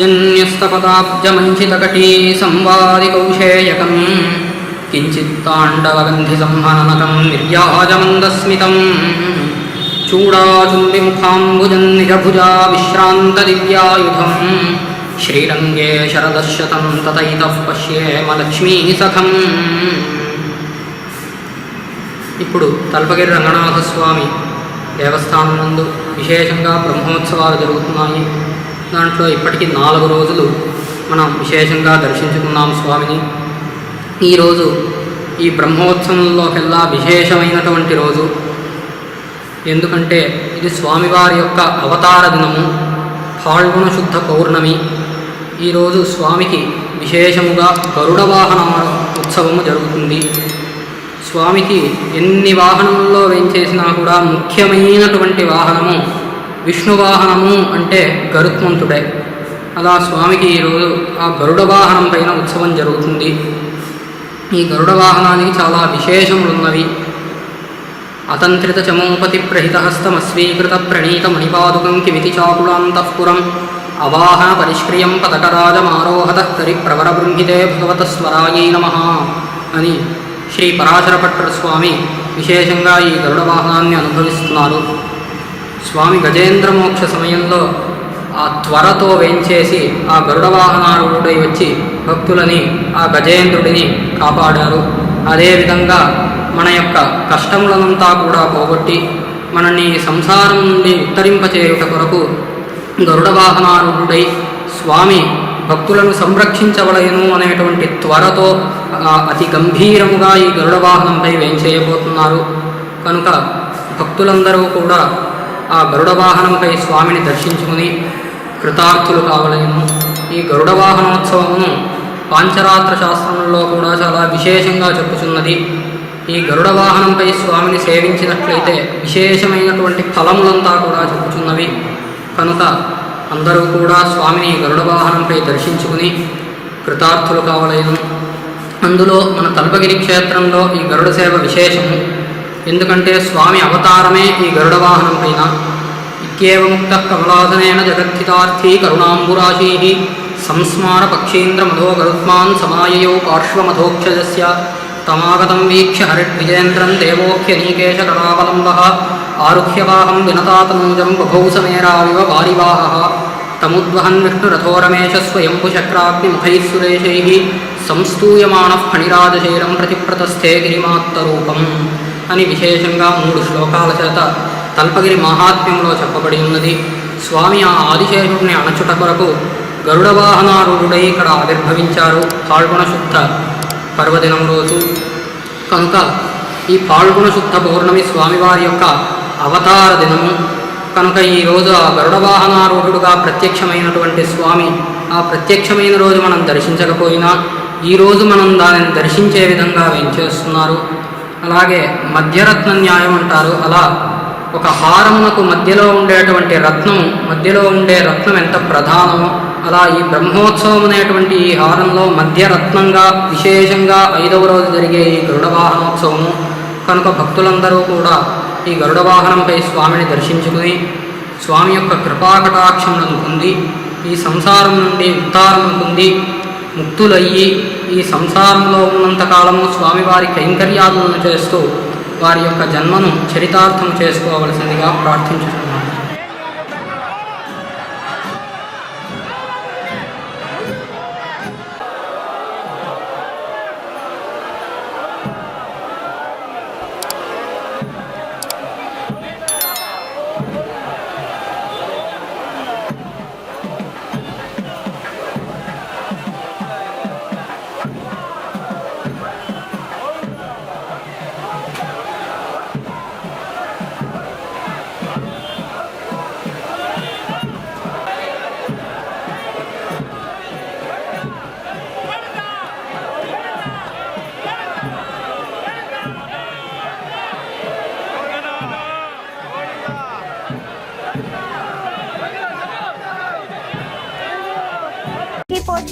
जन्यस्तपदाब्जमञ्चितकटी संवादिकौशेयकम् किञ्चित्ताण्डवगन्धिसंहननकं निर्याजमन्दस्मितम् चूडाचुम्बिमुखाम्बुजं निजभुजा विश्रान्तदिव्यायुधम् श्रीरङ्गे शरदशतं ततैतः पश्येम लक्ष्मीः सखम् ఇప్పుడు తల్పగిరి రంగనాథస్వామి దేవస్థానం నందు విశేషంగా బ్రహ్మోత్సవాలు జరుగుతున్నాయి దాంట్లో ఇప్పటికీ నాలుగు రోజులు మనం విశేషంగా దర్శించుకున్నాం స్వామిని. ఈరోజు ఈ బ్రహ్మోత్సవంలోకెల్లా విశేషమైనటువంటి రోజు. ఎందుకంటే ఇది స్వామివారి యొక్క అవతార దినము పాల్గొన శుద్ధ పౌర్ణమి. ఈరోజు స్వామికి విశేషముగా గరుడ వాహన ఉత్సవము జరుగుతుంది. స్వామికి ఎన్ని వాహనముల్లో వేయించేసినా కూడా ముఖ్యమైనటువంటి వాహనము విష్ణువాహనము అంటే గరుత్మంతుడే. అలా స్వామికి ఈరోజు ఆ గరుడ వాహనం పైన ఉత్సవం జరుగుతుంది. ఈ గరుడ వాహనానికి చాలా విశేషములున్నవి. అతంత్రిత చమోపతి ప్రహితహస్తమస్వీకృత ప్రణీత మణిపాదుకం కిమితి చాకులాంతఃపురం అవాహన పరిష్క్రియం పథకరాజమారోహత కరి ప్రవర బృంహితే భగవత స్వరాయై నమ అని శ్రీ పరాశరపట్ర స్వామి విశేషంగా ఈ గరుడ వాహనాన్ని అనుభవిస్తున్నారు. స్వామి గజేంద్ర మోక్ష సమయంలో ఆ త్వరతో వేంచేసి ఆ గరుడ వాహనారూఢుడై వచ్చి భక్తులని ఆ గజేంద్రుడిని కాపాడారు. అదేవిధంగా మన యొక్క కష్టములనంతా కూడా పోగొట్టి మనల్ని సంసారం నుండి ఉత్తరింపచేయుట కొరకు గరుడ వాహనారూఢుడై స్వామి భక్తులను సంరక్షించవలయను అనేటువంటి త్వరతో అతి గంభీరముగా ఈ గరుడ వాహనంపై వేంచేయబోతున్నారు కనుక భక్తులందరూ కూడా ఆ గరుడ వాహనంపై స్వామిని దర్శించుకుని కృతార్థులు కావలేను. ఈ గరుడ వాహనోత్సవమును పాంచరాత్ర శాస్త్రంలో కూడా చాలా విశేషంగా చెప్పుచున్నది. ఈ గరుడ వాహనంపై స్వామిని సేవించినట్లయితే విశేషమైనటువంటి ఫలములంతా కూడా చెప్పుచున్నవి. కనుక అందరూ కూడా స్వామిని గరుడ వాహనంపై దర్శించుకుని కృతార్థులు కావలేను. అందులో మన తల్పగిరి క్షేత్రంలో ఈ గరుడ సేవ విశేషము. ఎందుకంటే స్వామి అవతారమే ఈ గరుడ వాహనం పైన. ఇత్యేవముక్త కమలాసనేన జగద్ధితార్థీ కరుణాంబురాశీ సంస్మార పక్షీంద్ర మధో గరుత్మాన్ సమాయయౌ పార్శ్వమధోక్షజస్య. తమాగతం వీక్ష్య హరిద్విజేంద్రం దేవోఖ్యనీకేశ కరావలంబ ఆరుహ్యవాహం వినతాతనూజం బభౌ సమేరావివ వారివాహ తముద్వహన్ విష్ణురథోరమేశ స్వయంభుశక్రాగ్నిముఖైः సురేశైः సంస్తూయమానః ఫణిరాజశైలం ప్రతిప్రతస్థే గిరిమాత్తరూపం అని విశేషంగా మూడు శ్లోకాల చేత తల్పగిరి మహాత్మ్యంలో చెప్పబడి ఉన్నది. స్వామి ఆ ఆదిశేషుడిని అణచుట కొరకు గరుడవాహనారూఢుడై ఇక్కడ ఆవిర్భవించారు పాల్గొన శుద్ధ పర్వదినం రోజు. కనుక ఈ పాల్గొన శుద్ధ పౌర్ణమి స్వామివారి యొక్క అవతార దినము కనుక ఈ రోజు ఆ గరుడవాహనారూఢుడుగా ప్రత్యక్షమైనటువంటి స్వామి ఆ ప్రత్యక్షమైన రోజు మనం దర్శించకపోయినా ఈరోజు మనం దానిని దర్శించే విధంగా వెంచేస్తున్నారు అలాగే మధ్యరత్న న్యాయం అంటారు. అలా ఒక హారమునకు మధ్యలో ఉండేటువంటి రత్నం మధ్యలో ఉండే రత్నం ఎంత ప్రధానమో అలా ఈ బ్రహ్మోత్సవం అనేటువంటి ఈ హారంలో మధ్యరత్నంగా విశేషంగా ఐదవ రోజు జరిగే ఈ గరుడ వాహనోత్సవము కనుక భక్తులందరూ కూడా ఈ గరుడ వాహనంపై స్వామిని దర్శించుకుని స్వామి యొక్క కృపాకటాక్షములను పొంది ఈ సంసారం నుండి ఉత్తారం పొంది ముక్తులయ్యి ఈ సంసారంలో ఉన్నంతకాలము స్వామివారి కైంకర్యాదులను చేస్తూ వారి యొక్క జన్మను చరితార్థం చేసుకోవలసిందిగా ప్రార్థించుతున్నాను